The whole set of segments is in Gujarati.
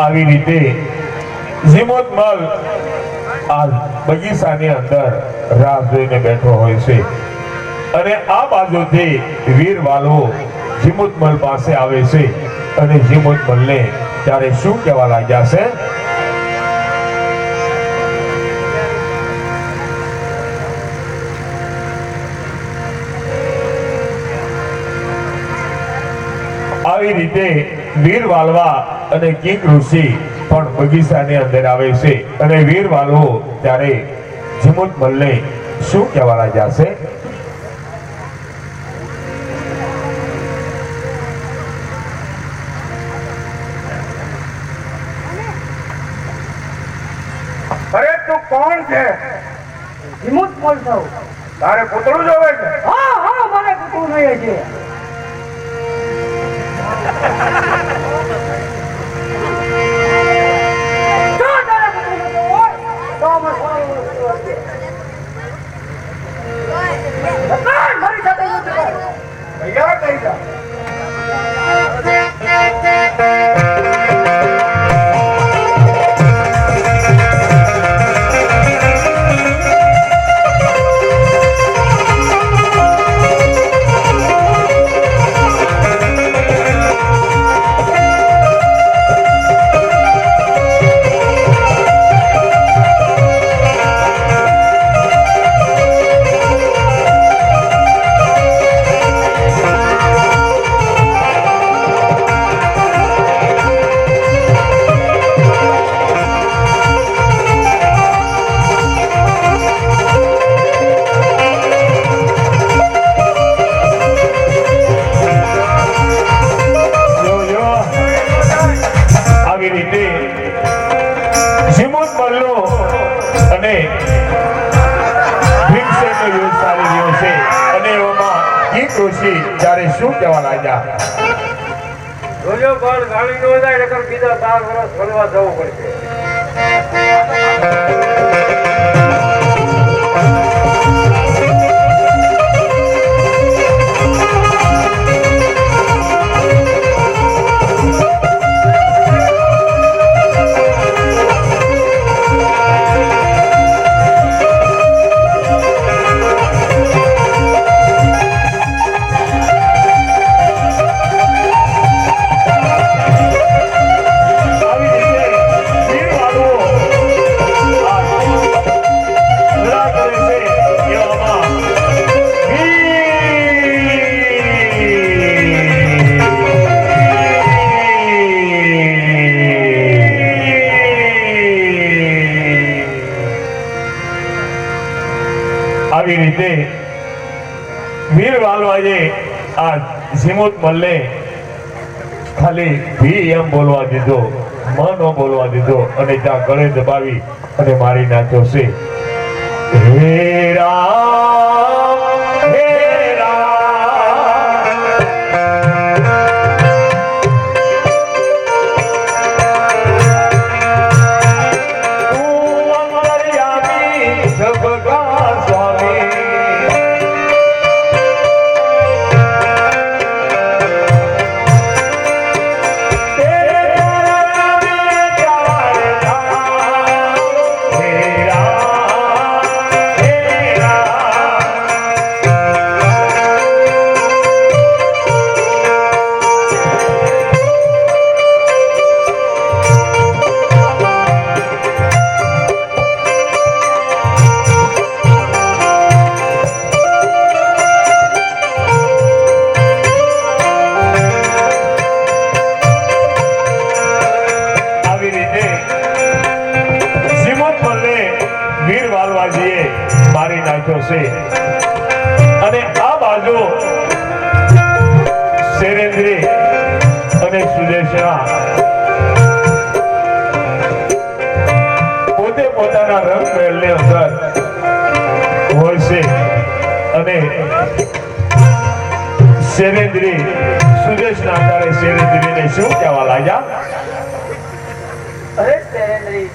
આવી રીતે જીમોતમલ આ બગીચાની અંદર રાહ જોઈને બેઠો હોય છે. અને આ બાજુથી વીર વાલવો જીમોતમલ પાસે આવે છે અને જીમોતમલને ત્યારે શું કહેવા લાગ્યા છે? આવી રીતે વીર વાલવા અને કિંગ ઋષિ પણ બગીચાની અંદર આવે છે. અને વીર વાલવો ત્યારે જીમુત મલને શું કહેવા લાગ્યા અને ભીમસેનનો યુદ્ધ ચાલી રહ્યો છે. અને એવામાં ગીત ઋષિ ત્યારે શું કહેવા લાગ્યા? જોજો પણ ગાડી નો જાય નકર બીજા ચાર વર્ષ ફરવા જવું પડશે. આ મલને ખાલી ભી એમ બોલવા દીધો, મ નો બોલવા દીધો, અને ત્યાં ગળે દબાવી અને મારી નાખ્યો છે. હે રામ! મારી નાખ્યો છે. અને આ બાજુ શૈલેન્દ્રી અને સુદેશા પોતે પોતાના રંગ મહેલની અંદર હોય છે. અને શેરેન્દ્રી સુદેશના આધારે શેરેન્દ્રીને શું કહેવા લાગ્યા? અરે શૈલેન્દ્રી,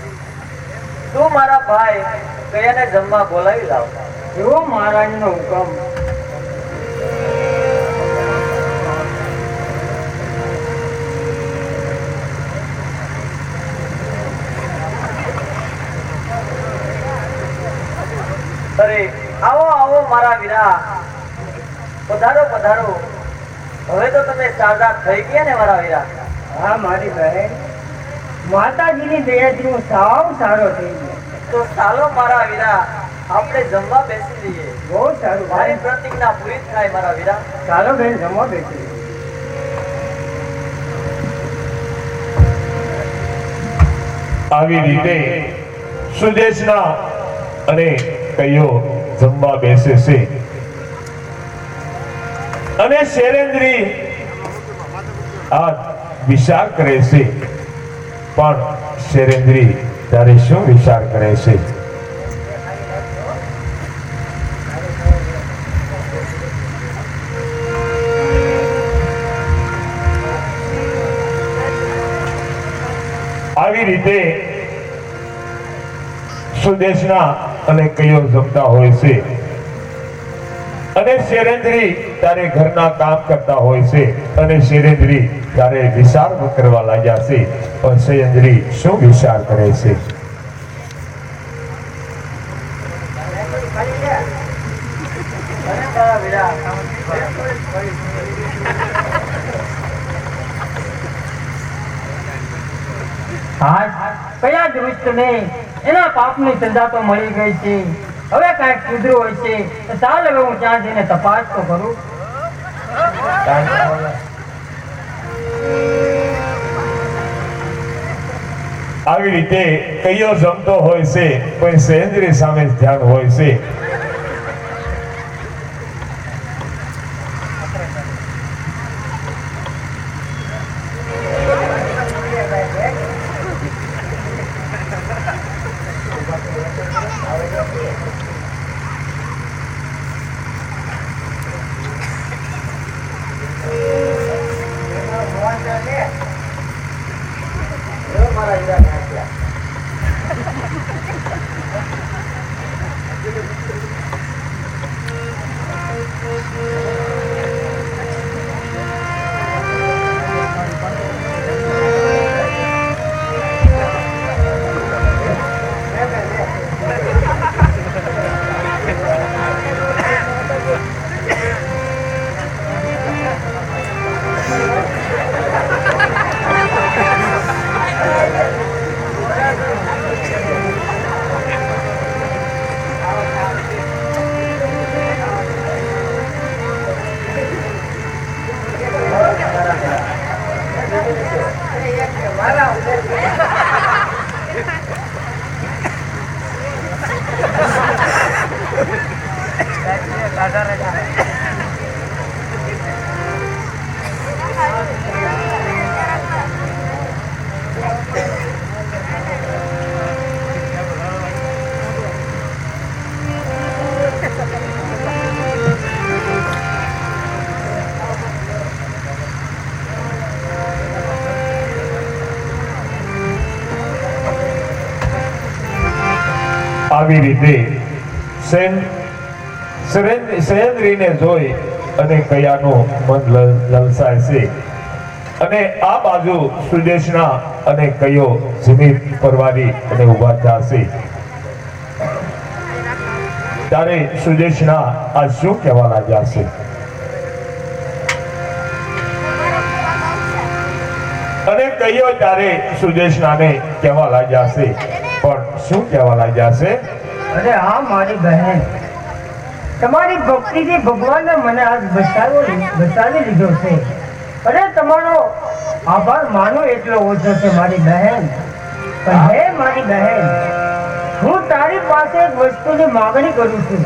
તું મારા ભાઈ કયાને જમવા બોલાવી લાવ. એવો મહારાજનો હુકમ. અરે આવો આવો મારા વિરા. પધારો પધારો. હવે તો તમે સાજા થઈ ગયા ને મારા વીરા. હા મારી બહેન માતાજીની દયાથી હું સાવ સારો થઈ ગયો. તો સાલો મારા વીરા. આપણે જમવા બેસી જઈએ બહુ સારું. મારી પ્રતિજ્ઞા પૂરી થાય મારા વીરા. ચાલો બેન જમવા બેસી આવી રીતે સુદેશના અને કયો જમવા બેસે છે. અને શેરેન્દ્રી આ વિચાર કરે છે. પણ શેરેન્દ્રી ત્યારે શું વિચાર કરે છે? આવી રીતે સુદેશના અને કયો જમતા હોય છે? અને શેરેન્દ્રી તારે ઘરના કામ કરતા હોય છે અને શેરેન્દ્રી તારે વિચાર કરવા લાગ્યા છે. પણ શેરેન્દ્રી શું વિચાર કરે છે અને મારા વીરા હા કયા એના પાપની સજા તો મળી ગઈ છે. હવે કાંઈક સુધરું હોય છે ચાલ હવે હું ત્યાં જઈને તપાસ તો કરું. આવી રીતે કયો જમતો હોય છે, કોઈ શૈલેન્દ્રી સામે ધ્યાન હોય છે. આવી રીતે સહેન્દ્રીને જોઈ અને કયાનું મન લલસાય છે. અને આ બાજુ સુદેશના અને કયો જમીન પરવારી અને ઊભા થશે ત્યારે સુદેશના આ શું કહેવા લાગ્યા છે? અને કયો ત્યારે સુદેશનાને કહેવા લાગ્યા છે? પણ શું કહેવા લાગ્યા છે? અરે હા, મારી બહેન. તમારી ભક્તિથી ભગવાને મને આજ બચાવ્યો બચાવી લીધો છે. અરે, તમારો આભાર માનો એટલો ઓછો છે, મારી બહેન. પણ હે, મારી બહેન, હું તારી પાસે એક વસ્તુની માગણી કરું છું.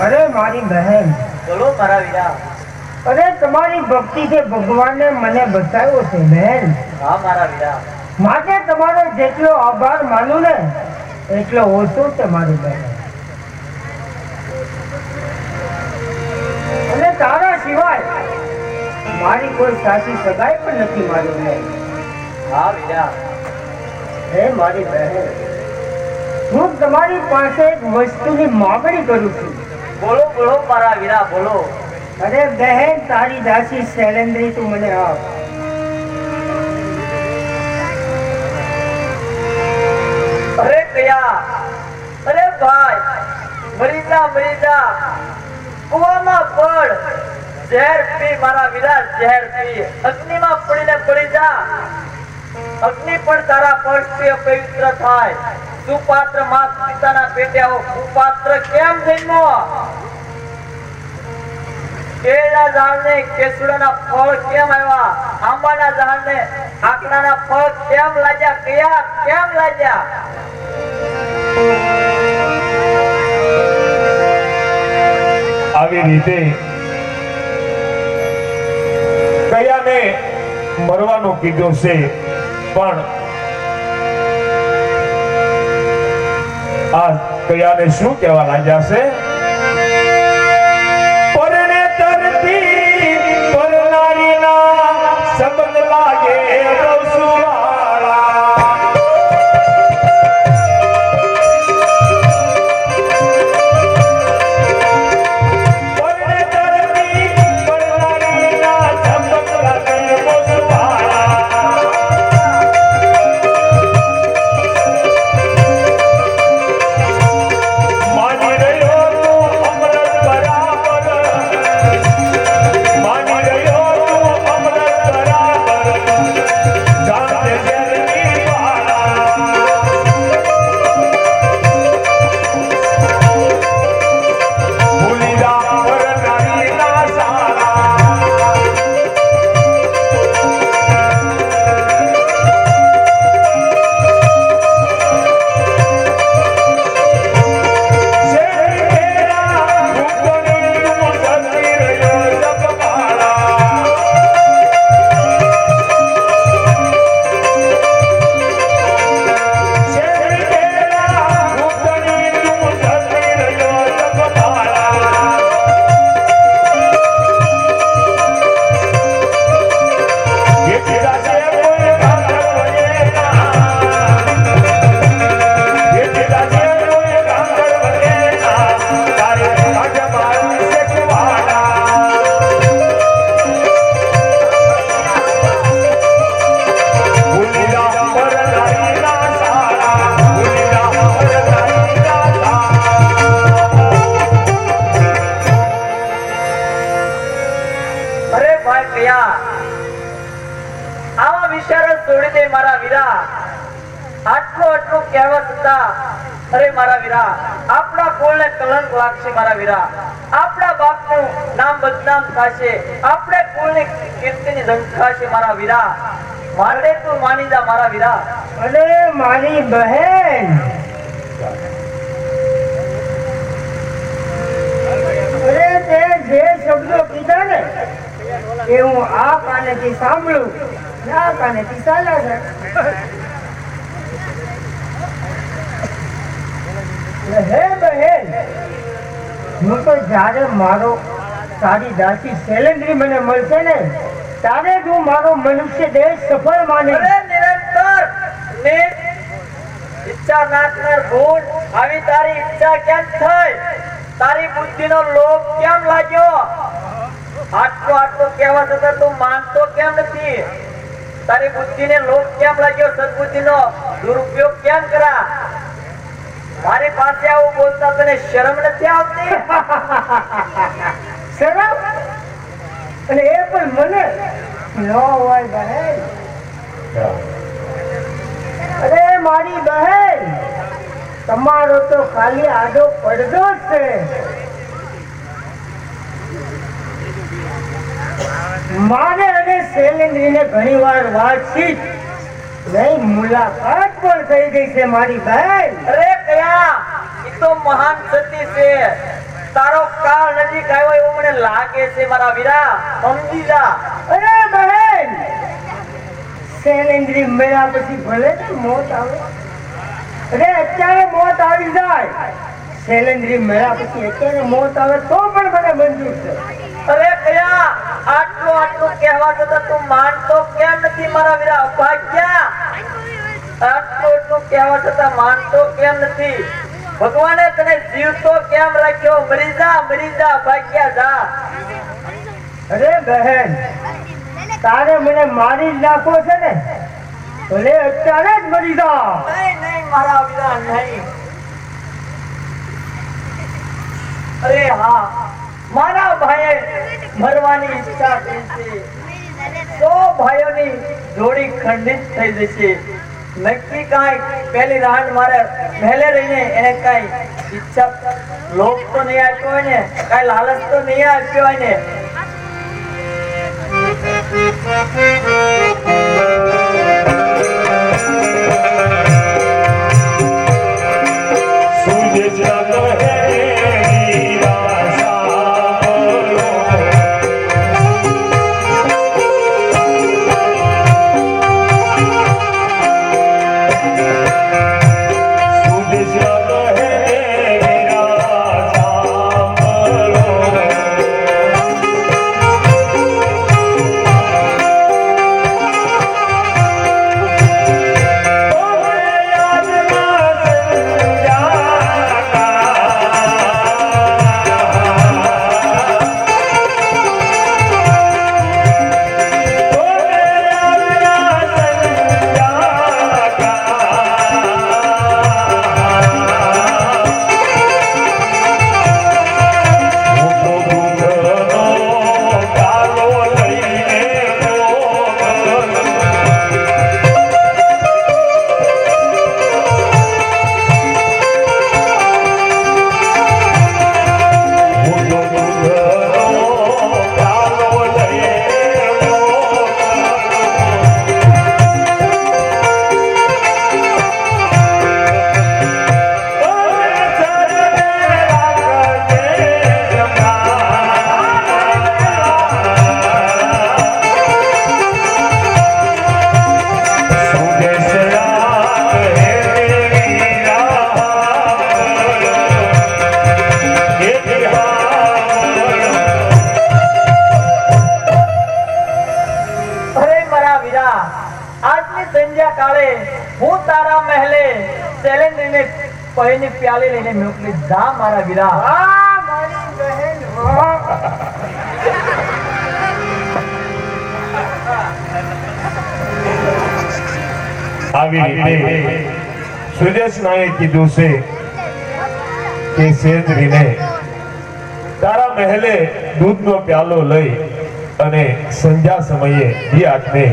અરે મારી બહેન. બોલો મારા વીરા. અરે તમારી ભક્તિથી ભગવાને મને બતાવ્યો છે બહેન. હા મારા વીરા. માટે તમારો જેટલો આભાર માનું ને એટલો ઓછો છે મારી બહેન. અને તારા સિવાય મારી કોઈ સાચી સગાઈ પણ નથી મારી બહેન. હા વીરા. હે મારી બહેન હું તમારી પાસે એક વસ્તુની માગણી કરું છું. બોલો બોલો મારા વીરા બોલો. અરે બહેન તારી દાસી શૈલેન્દ્રી તું મને આપ અરે કયા? અરે ભાઈ મરી જા મરી જા કુવામાં પડ. ઝેર પી મારા વીરા ઝેર પી. અગ્નિમાં પડીને પડી જા. અગ્નિ પણ તારા પક્ષથી અપવિત્ર થાય. સુપાત્ર માત પિતાના પેટે આવો સુપાત્ર કેમ જન્મો? કેળના ઝાડને કેસુડાના ફળ કેમ આવ્યા? આંબાના ઝાડને આકડાના ફળ કેમ લાગ્યા? કયા કેમ લાગ્યા? આવી રીતે કયાને મરવાનું કીધું છે? પણ આ કયાને શું કહેવા લાગ્યા છે? કલંક મારા વીરા. આપણા બાપનું નામ બદનામ થશે. આપણે કુળની કીર્તિની ઝંખાશે મારા વીરા. માટે તું માની જા મારા વીરા. અને મારી બહેન. તે જે શબ્દો કીધા ને, એ હું આ કાનેથી સાંભળું. આ કાનેથી ચાલ્યા છે. હે બહેન હું તો જ્યારે મારો સારી દાસી શૈલેન્દ્રી મને મળશે ને, ત્યારે જ હું મારો મનુષ્ય દેહ સફળ માને. નિરંતર ને ઈચ્છા નાખનાર ગુણ આવી તારી ઈચ્છા કેમ થઈ? તારી બુદ્ધિનો લોભ કેમ લાગ્યો? આટલો આટલો કહેવા છતાં તું માનતો કેમ નથી? તારી બુદ્ધિને લોભ કેમ લાગ્યો? સદબુદ્ધિનો દુરુપયોગ કેમ કરા? મારી પાસે આવું બોલતા તને શરમ નથી આવતી? શરમ? અને એ પણ મને? અરે મારી બહેન, તમારો તો ખાલી આડો પડદો છે. મારે અને શૈલેન્દ્રીને ઘણી વાર વાતચીત નહીં મુલાકાત પણ થઈ ગઈ છે મારી બહેન અરે કયા? એ તો મહાન સતી છે. તારો કાળ નજીક આવ્યો એવું મને લાગે છે મારા વીરા. સમજી જા. અરે બહેન શૈલેન્દ્રી મળ્યા પછી ભલે ને મોત આવે. અરે અત્યારે મોત આવી જાય. શૈલેન્દ્રી મળ્યા પછી અત્યારે મોત આવે તો પણ મને મંજૂર છે. અરે કયા? આટલું આટલું કહેવા છતાં તું માનતો કેમ નથી મારા વીરા? અભાગ્યા આટલું આટલું કહેવા છતાં માનતો કેમ નથી? ભગવાને તને જીવતો કેમ રાખ્યો? મરી જા મરી જા ભાગ્યા જા. અરે બહેન તારે મને મારી નાખો છે ને? અરે અત્યારે જ મરી જા. નહીં નહીં મારા વીરા નહીં. અરે હા મારા ભાઈએ મરવાની ઈચ્છા કરી છે. સો ભાઈઓની જોડી ખંડિત થઈ જશે. નક્કી કાંઈ પહેલી રાંડ મારે પહેલે રહીને એને કાંઈ ઈચ્છા લોભ તો નહીં આપ્યો હોય ને, કાંઈ લાલચ તો નહીં આપ્યો હોય ને. પહેની પ્યાલી લઈને મોકલી જા મારા વીરા મારી બહેન, આવી રીતે સુરેશ નાએ કીધું છે કે સેન્દ્રીને તારા મહેલે દૂધનો પ્યાલો લઈ અને સંધ્યા સમયે ઈ આઠને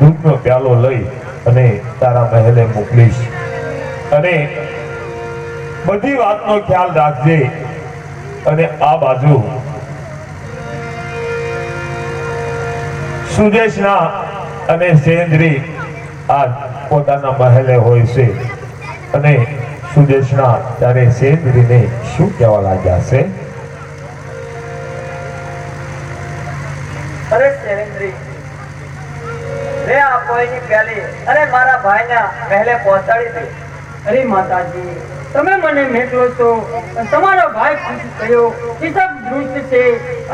દૂધનો પ્યાલો લઈ અને તારા મહેલે મોકલીશ. અને બધી વાતનો ખ્યાલ રાખજે. અને આ બાજુ સુદેશના અને સેન્દ્રી આ પોતાના મહેલે હોય છે. અને સુદેશના ત્યારે સેન્દ્રીને શું કહેવા લાગ્યા છે? અરે શૈલેન્દ્રી લે આ કોઈની પ્યાલી અરે મારા ભાઈના મહેલે પહોંચાડી દે. અરે માતાજી તમે મને મેકલો છો તમારો ભાઈ ખુશ થયો કિસબ દુષ્ટ છે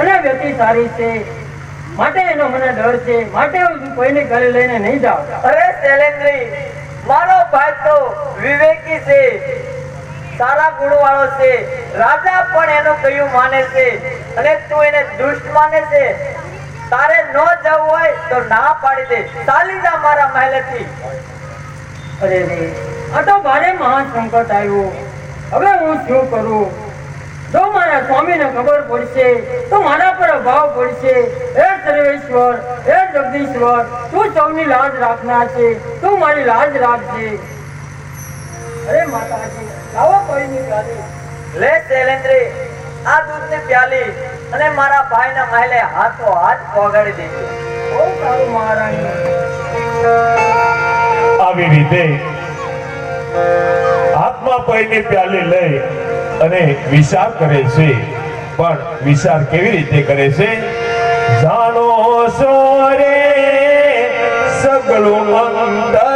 અને વ્યક્તિ સારી છે. માટે એનો મને ડર છે માટે હું કોઈને ઘરે લઈને નહીં જાઉં. અરે શૈલેન્દ્રી મારો ભાઈ તો વિવેકી છે સારા ગુણ વાળો છે રાજા પણ એનું કહ્યું માને છે અને તું એને દુષ્ટ માને છે. તારે ન જવું હોય તો ના પાડી દે. ચાલી જા મારા મહેલેથી. અરે રે આ તો ભારે મહાન સંકટ આવ્યું. હવે હું શું કરું? જો મારા સ્વામીને ખબર પડશે તો મારા પર અભાવ પડશે. હે સર્વેશ્વર હે જગદીશ્વર તું સૌની લાજ રાખનાર છે તું મારી લાજ રાખજે. અરે માતાજી લાવો કોઈની ગાડી લે શૈલેન્દ્રી આ દૂધની પ્યાલી અને મારા ભાઈના મહેલે હાથો હાથ પહોંચાડી દેજો. બહુ સારું મહારાણી. આવી રીતે પાણીની પ્યાલી લઈ અને વિચાર કરે છે. પણ વિચાર કેવી રીતે કરે છે? જાણો સોરે સગળું અંદર